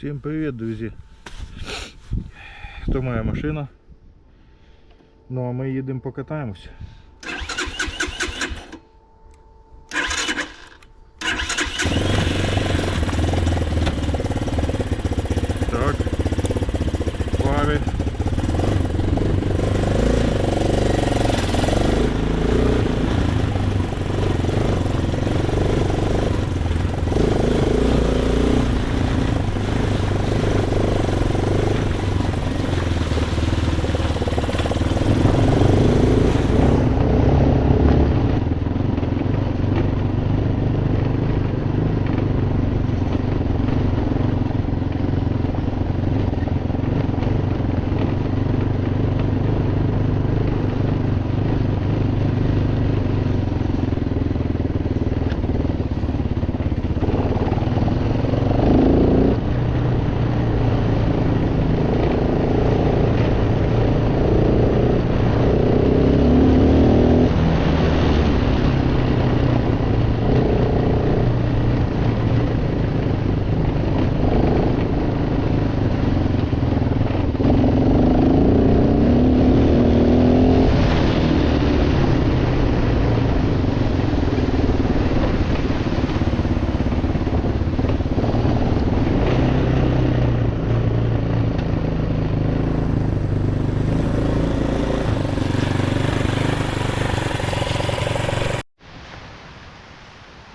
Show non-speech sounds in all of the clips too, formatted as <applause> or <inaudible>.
Всім привіт, друзі. Хто моя машина? Ну а ми їдемо покатаємося.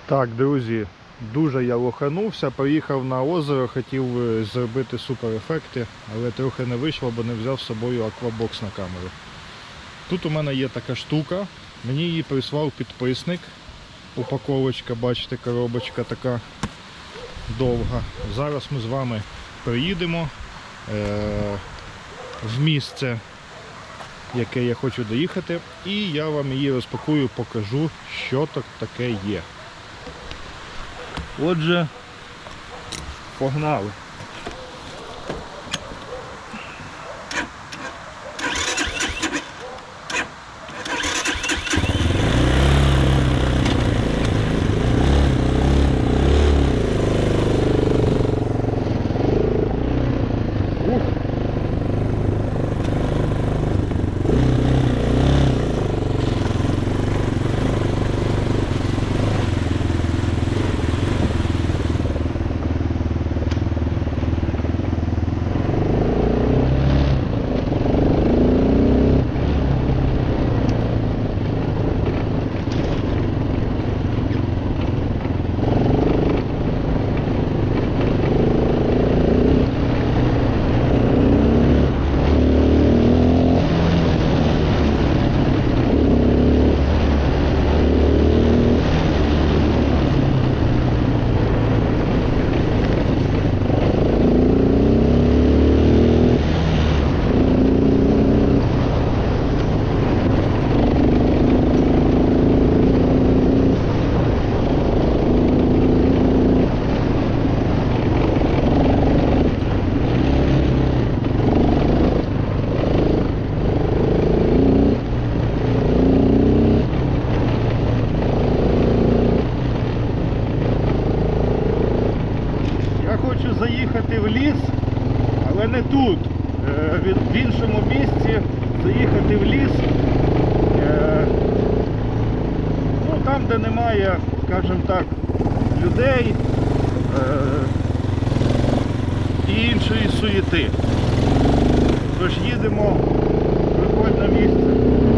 Так, друзі, дуже я лоханувся, поїхав на озеро, хотів е, зробити супер ефекти, але трохи не вийшло, бо не взяв з собою аквабокс на камеру. Тут у мене є така штука, мені її прислав підписник. Упаковочка, бачите, коробочка така довга. Зараз ми з вами приїдемо е- в місце, яке я хочу доїхати, і я вам її розпакую, покажу, що так таке є. Отже, погнали. Ух. Я хочу заїхати в ліс, але не тут. Е, від- В іншому місці заїхати в ліс. Е, Ну, там, де немає, скажімо так, людей е, і іншої суєти. Тож їдемо в прикольне місце.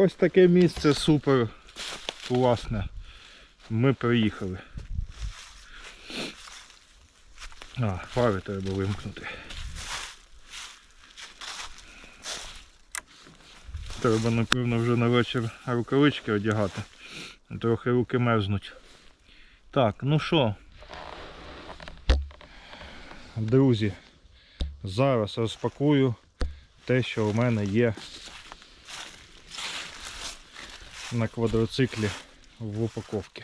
Ось таке місце супер класне. Ми приїхали. А, фари треба вимкнути. Треба, напевно, вже на вечір рукавички одягати. Трохи руки мерзнуть. Так, ну що, друзі, зараз розпакую те, що у мене є на квадроциклі в упаковці.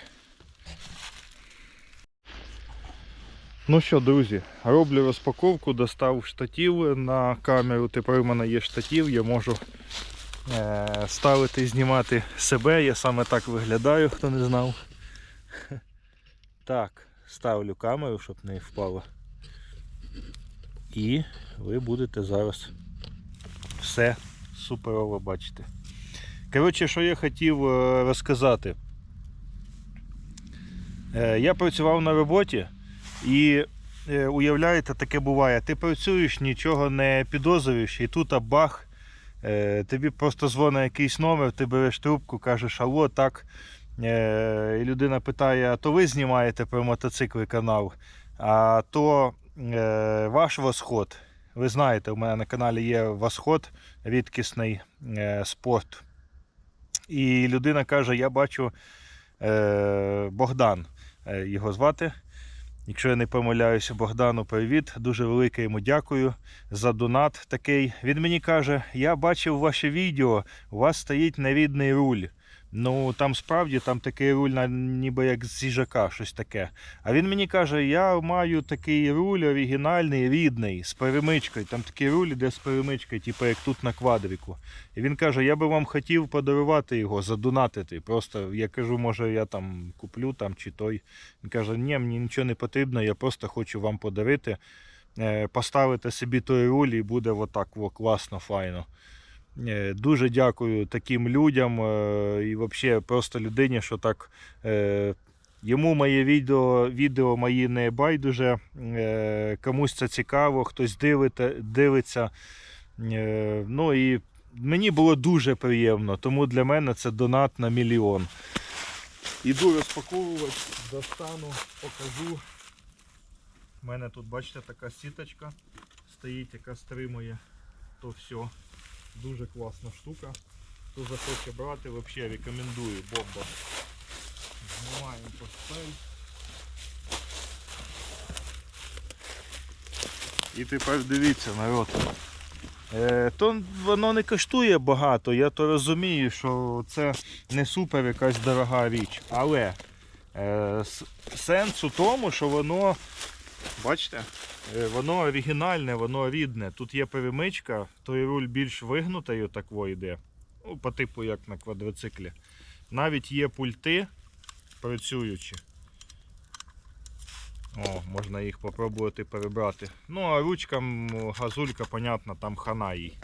Ну що, друзі, роблю розпаковку, достав штатів на камеру. Тепер у мене є штатів, я можу е, ставити і знімати себе. Я саме так виглядаю, хто не знав. Так, ставлю камеру, щоб не впало. І ви будете зараз все суперово бачити. Коротше, що я хотів е, розказати. Е, Я працював на роботі і е, уявляєте, таке буває. Ти працюєш, нічого не підозрюєш, і тут бах, тобі просто дзвонить якийсь номер, ти береш трубку, кажеш, алло, так. І людина питає, а то ви знімаєте про мотоцикли канал, а то ваш восход. Ви знаєте, у мене на каналі є восход, рідкісний спорт. І людина каже: Я бачу е, Богдан е, його звати. Якщо я не помиляюся, Богдану привіт. Дуже велике йому дякую за донат такий. Він мені каже: Я бачив ваше відео, у вас стоїть нерідний руль. Ну там справді там такий руль, ніби як з їжака, щось таке. А він мені каже: я маю такий руль оригінальний, рідний, з перемичкою. Там такий руль іде з перемичкою, типу як тут на квадріку. І він каже: я би вам хотів подарувати його, задонатити. Просто я кажу, може я там куплю там чи той. Він каже, ні, мені нічого не потрібно, я просто хочу вам подарити. Е, Поставити собі той руль і буде отак о, класно, файно. Е, Дуже дякую таким людям е, і взагалі просто людині, що так. е, Йому моє відео, відео мої не байдуже. Комусь це цікаво, хтось дивите, дивиться. Ну і мені було дуже приємно, тому для мене це донат на мільйон. Іду розпаковувати, достану, покажу. У мене тут, бачите, така сіточка стоїть, яка стримує то все. Дуже класна штука. Хто захоче брати, взагалі рекомендую бомба. Знімаємо портфель. І тепер дивіться, народ. Е, то воно не коштує багато, я то розумію, що це не супер якась дорога річ. Але е, сенс у тому, що воно, бачите, е, воно оригінальне, воно рідне. Тут є перемичка, той руль більш вигнутий отако йде. Ну, по типу як на квадроциклі. Навіть є пульти працюючі. О, можна їх попробувати перебрати. Ну, а ручка, газулька, понятно, там хана їй.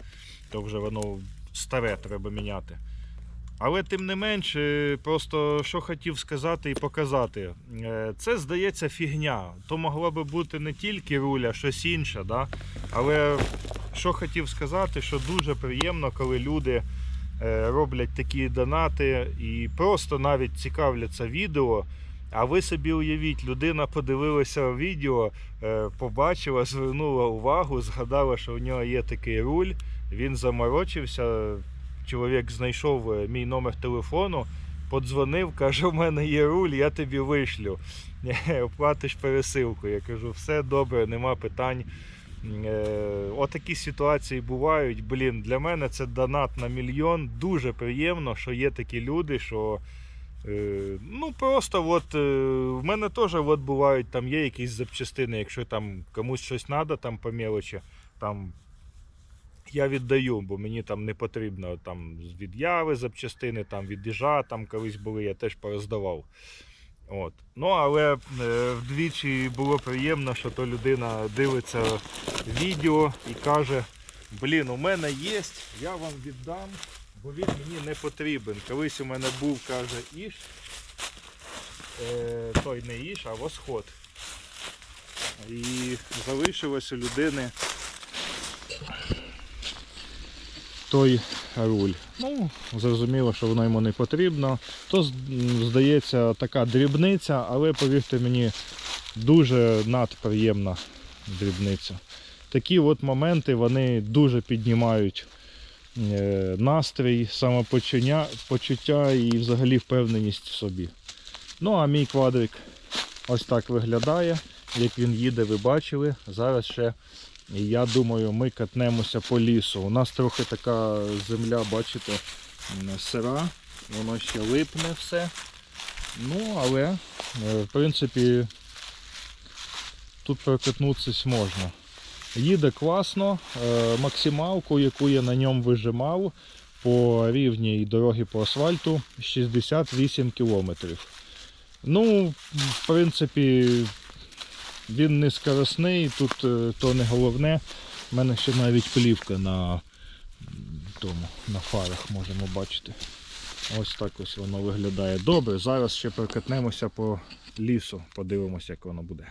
То вже воно старе треба міняти. Але тим не менш, просто що хотів сказати і показати. Е, Це здається фігня. То могло би бути не тільки руль, а щось інше. Да? Але що хотів сказати, що дуже приємно, коли люди е, роблять такі донати і просто навіть цікавляться відео. А ви собі уявіть, людина подивилася відео, е, побачила, звернула увагу, згадала, що у нього є такий руль. Він заморочився. Чоловік знайшов е, мій номер телефону, подзвонив, каже: у мене є руль, я тобі вишлю. <laughs> Оплатиш пересилку. Я кажу, все добре, нема питань. Е, Отакі ситуації бувають. Блін, для мене це донат на мільйон. Дуже приємно, що є такі люди, що. Е, Ну просто от в мене теж от бувають там є якісь запчастини, якщо там комусь щось треба там по мелочі, там я віддаю, бо мені там не потрібно там від яви запчастини, там від їжа, там колись були, я теж пороздавав. От. Ну, але е, вдвічі було приємно, що то людина дивиться відео і каже: блін, у мене є, я вам віддам, бо він мені не потрібен. Колись у мене був, каже, іш, е, той не іш, а восход. І залишилось у людини той руль. Ну, зрозуміло, що воно йому не потрібно. То здається така дрібниця, але повірте мені, дуже надприємна дрібниця. Такі от моменти вони дуже піднімають е, настрій, самопочуття почуття і взагалі впевненість в собі. Ну а мій квадрик ось так виглядає. Як він їде, ви бачили. Зараз ще, я думаю, ми катнемося по лісу. У нас трохи така земля, бачите, сира, воно ще липне все. Ну, але, е, в принципі, тут прокатнутися можна. Їде класно, е, максималку, яку я на ньому вижимав по рівній дорогі по асфальту 68 кілометрів. Ну, в принципі, він не скоросний, тут е, то не головне. У мене ще навіть плівка на тому, на фарах можемо бачити. Ось так ось воно виглядає. Добре, зараз ще прокатнемося по лісу, подивимося, як воно буде.